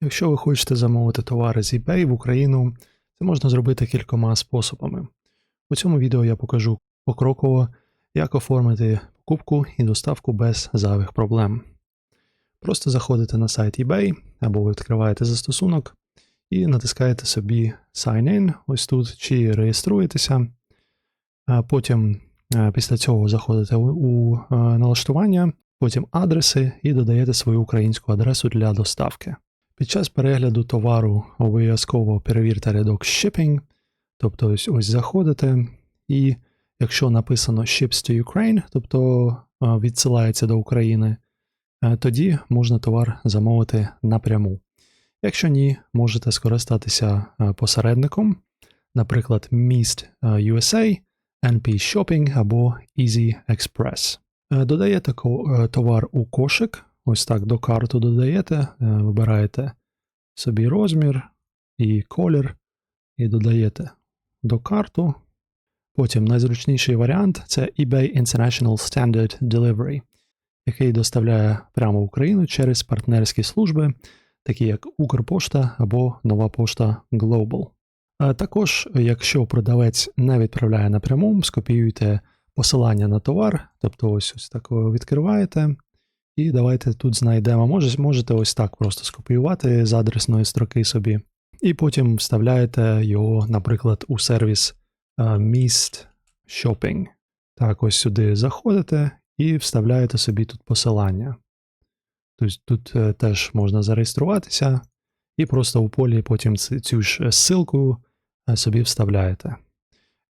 Якщо ви хочете замовити товари з eBay в Україну, це можна зробити кількома способами. У цьому відео я покажу покроково, як оформити покупку і доставку без зайвих проблем. Просто заходите на сайт eBay або ви відкриваєте застосунок і натискаєте собі Sign In ось тут, чи реєструєтеся. Потім е, після цього заходите у, у е, налаштування, потім адреси і додаєте свою українську адресу для доставки. Під час перегляду товару обов'язково перевірте рядок Shipping, тобто ось, ось заходите, і якщо написано Ships to Ukraine, тобто відсилається до України, е, тоді можна товар замовити напряму. Якщо ні, можете скористатися е, посередником, наприклад, Mist е, USA, NP Shopping або Easy Express. Додаєте товар у кошик, ось так до карту додаєте, е, вибираєте собі розмір і колір, і додаєте до карту. Потім найзручніший варіант це eBay International Standard Delivery, який доставляє прямо в Україну через партнерські служби, такі як Укрпошта або Нова пошта Global. А також, якщо продавець не відправляє напряму, скопіюйте посилання на товар, тобто ось ось так ви відкриваєте. І давайте тут знайдемо. Може, можете ось так просто скопіювати з адресної строки собі. І потім вставляєте його, наприклад, у сервіс е, Mist Shopping. Так, ось сюди заходите і вставляєте собі тут посилання. Тобто тут е, теж можна зареєструватися, і просто у полі потім цю ж ссылку е, собі вставляєте.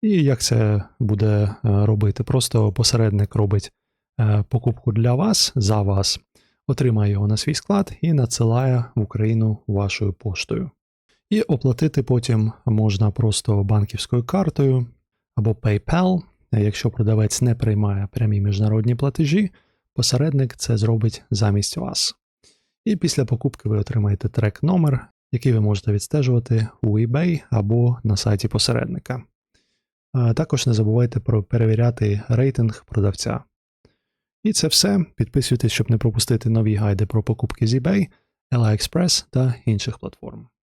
І як це буде е, робити? Просто посередник робить е, покупку для вас за вас, отримає його на свій склад і надсилає в Україну вашою поштою. І оплатити потім можна просто банківською картою або PayPal. Е, Якщо продавець не приймає прямі міжнародні платежі, посередник це зробить замість вас. І після покупки ви отримаєте трек номер, який ви можете відстежувати у eBay або на сайті посередника. Також не забувайте про перевіряти рейтинг продавця. І це все. Підписуйтесь, щоб не пропустити нові гайди про покупки з eBay, AliExpress та інших платформ.